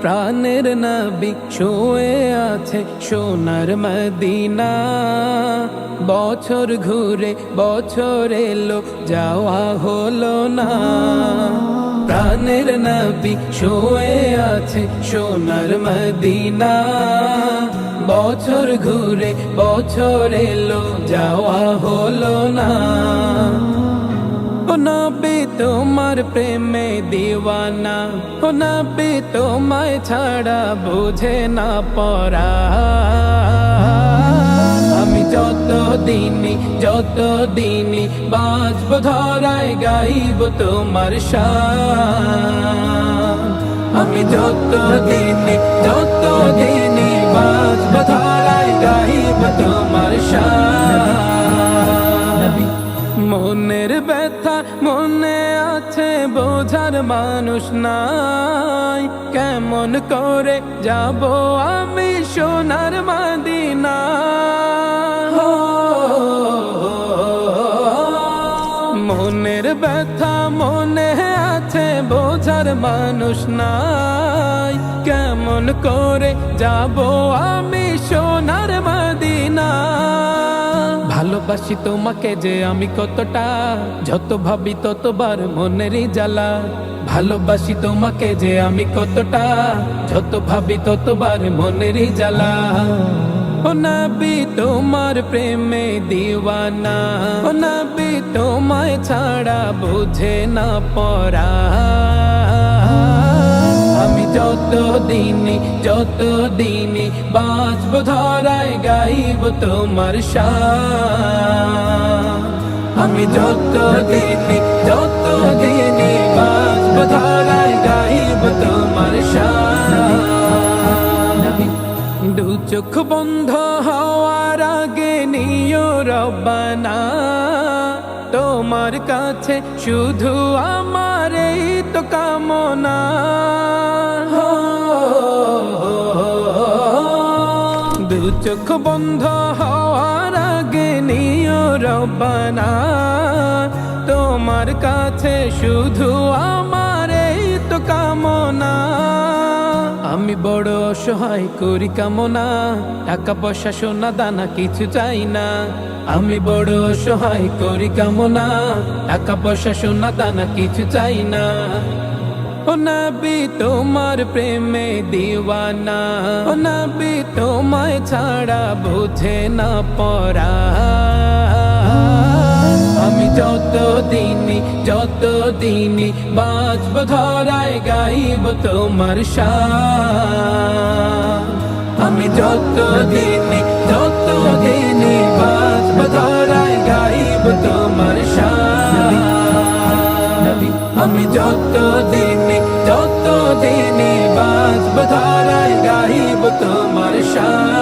প্রাণের নবী শুয়ে আছে সোনার মদিনা। বছর ঘুরে বছর এলো, যাওয়া হলো না। প্রাণের নবী শুয়ে আছে সোনার মদিনা। বছর ঘুরে বছর এলো, যাওয়া হলো না। নবী তোমার প্রেমে দিওয়ানা, ও নবী তোমায় ছাড়া বুঝে না পড়া। আমি যত দিনই যত দিনই বাজব, ধরায় গাইব তোমার শান। আমি যত দিনই যত দিনই বাজব ধরায় গাইব তোমার মনের ব্যথা মনে আছে, বোঝার মানুষ নাই। কেমন করে যাব আমি সোনার মাদিনা? মনের ব্যথা মনে আছে, বোঝার মানুষ নাই। কেমন করে যাব আমি সোনার মাদিনা? ভালোবাসি তোমাকে যে আমি কতটা, যত ভাবি ততবার মনেরই জ্বালা। ভালোবাসি তোমাকে যে আমি কতটা, যত ভাবি ততবার মনেরই জ্বালা। ও নবী, তোমার প্রেমে দিওয়ানা। ও নবী, তোমায় ছাড়া বুঝে না পড়া। আমি যত দিনই যত দিনই বাঁচব ধরায় গাইব তোমার শান আমি যত দিনই যত দিনই বাঁচব ধরায় চোখ বন্ধ হওয়ার আগে নিও রব্বানা। তোমার কাছে শুধু আমার এই তো কামনা। দু চোখ বন্ধ হওয়ার আগে নিও রব্বানা। তোমার কাছে শুধু আমার এই তো কামনা। আমি বড় অসহায়, করি কামনা। টাকা পয়সা, সোনা, দানা, কিছু চাই না। আমি বড় অসহায়, করি কামনা। টাকা পয়সা, সোনা, দানা, কিছু চাই না। নবী, তোমার প্রেমে দিওয়ানা। ও নবী, তোমায় ছাড়া বুঝে না পড়া। যত দিনই যত দিনই বাঁচব, ধরায় গাইব তোমার আমি যত দিনই যত দিনই বাঁচব, ধরায় গাইব তোমার আমি যত দিনই যত দিনই বাঁচব, ধরায় গাইব তোমার শান